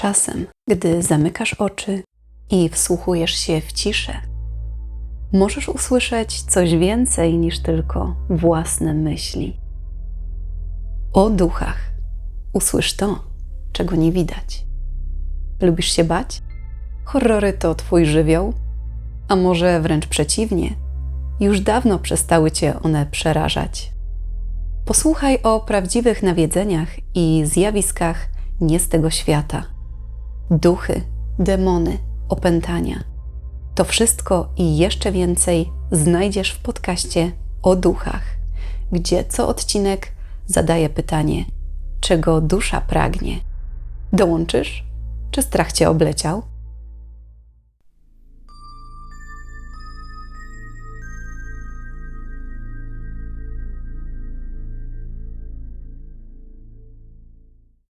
Czasem, gdy zamykasz oczy i wsłuchujesz się w ciszę, możesz usłyszeć coś więcej niż tylko własne myśli. O duchach. Usłysz to, czego nie widać. Lubisz się bać? Horrory to twój żywioł? A może wręcz przeciwnie? Już dawno przestały cię one przerażać. Posłuchaj o prawdziwych nawiedzeniach i zjawiskach nie z tego świata. Duchy, demony, opętania. To wszystko i jeszcze więcej znajdziesz w podcaście o duchach, gdzie co odcinek zadaje pytanie, czego dusza pragnie. Dołączysz? Czy strach cię obleciał?